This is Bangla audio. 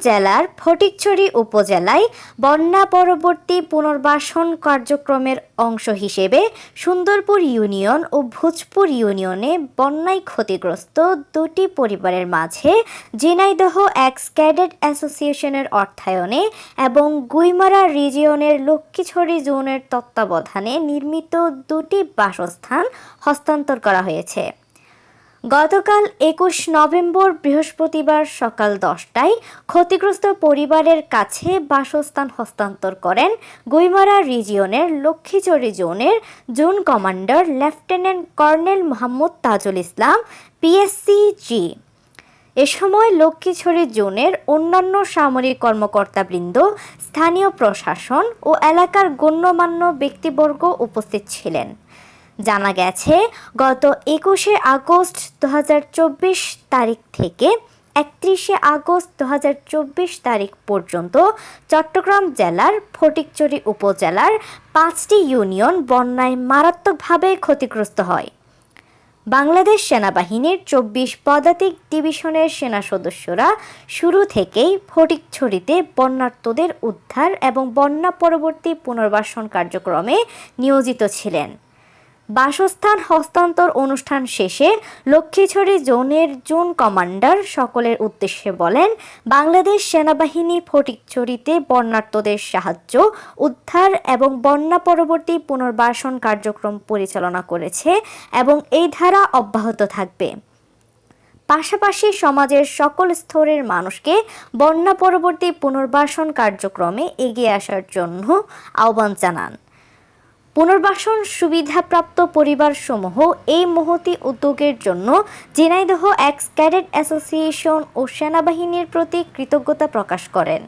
জেলার ফটিকছড়ি উপজেলায় বন্যা পরবর্তী পুনর্বাসন কার্যক্রমের অংশ হিসেবে সুন্দরপুর ইউনিয়ন ও ভোজপুর ইউনিয়নে বন্যায় ক্ষতিগ্রস্ত দুটি পরিবারের মাঝে ঝিনাইদহ এক্স ক্যাডেট অ্যাসোসিয়েশনের অর্থায়নে এবং গুইমারা রিজিয়নের লক্ষ্মীছড়ি জোনের তত্ত্বাবধানে নির্মিত দুটি বাসস্থান হস্তান্তর করা হয়েছে। গতকাল একুশ নভেম্বর বৃহস্পতিবার সকাল দশটায় ক্ষতিগ্রস্ত পরিবারের কাছে বাসস্থান হস্তান্তর করেন গুইমারা রিজিয়নের লক্ষ্মীচড়ি জোনের zone commander lieutenant colonel Mohammad Tajul Islam PSC জি এ সময় লক্ষ্মীছড়ি জোনের অন্যান্য সামরিক কর্মকর্তাবৃন্দ, স্থানীয় প্রশাসন ও এলাকার গণ্যমান্য ব্যক্তিবর্গ উপস্থিত ছিলেন। জানা গেছে, গত একুশে আগস্ট দু হাজার চব্বিশ তারিখ থেকে একত্রিশে আগস্ট দু হাজার চব্বিশ তারিখ পর্যন্ত চট্টগ্রাম জেলার ফটিকচুরি উপজেলার পাঁচটি ইউনিয়ন বন্যায় মারাত্মকভাবে ক্ষতিগ্রস্ত হয়। বাংলাদেশ সেনাবাহিনীর চব্বিশ পদাতিক ডিভিশনের সেনা সদস্যরা শুরু থেকেই ফটিকছড়িতে বন্যার্তদের উদ্ধার এবং বন্যা পরবর্তী পুনর্বাসন কার্যক্রমে নিয়োজিত ছিলেন। বাসস্থান হস্তান্তর অনুষ্ঠান শেষে লক্ষ্মীছড়ি জোনের জোন কমান্ডার সকলের উদ্দেশ্যে বলেন, বাংলাদেশ সেনাবাহিনী ফটিকছড়িতে বন্যার্তদের সাহায্য, উদ্ধার এবং বন্যা পরবর্তী পুনর্বাসন কার্যক্রম পরিচালনা করেছে এবং এই ধারা অব্যাহত থাকবে। পাশাপাশি সমাজের সকল স্তরের মানুষকে বন্যা পরবর্তী পুনর্বাসন কার্যক্রমে এগিয়ে আসার জন্য আহ্বান জানান। পুনর্বাসন সুবিধাপ্রাপ্ত পরিবারসমূহ এই মহতি উদ্যোগের জন্য জেনাইদহ এক্স ক্যাডেট অ্যাসোসিয়েশন ও সেনাবাহিনীর প্রতি কৃতজ্ঞতা প্রকাশ করেন।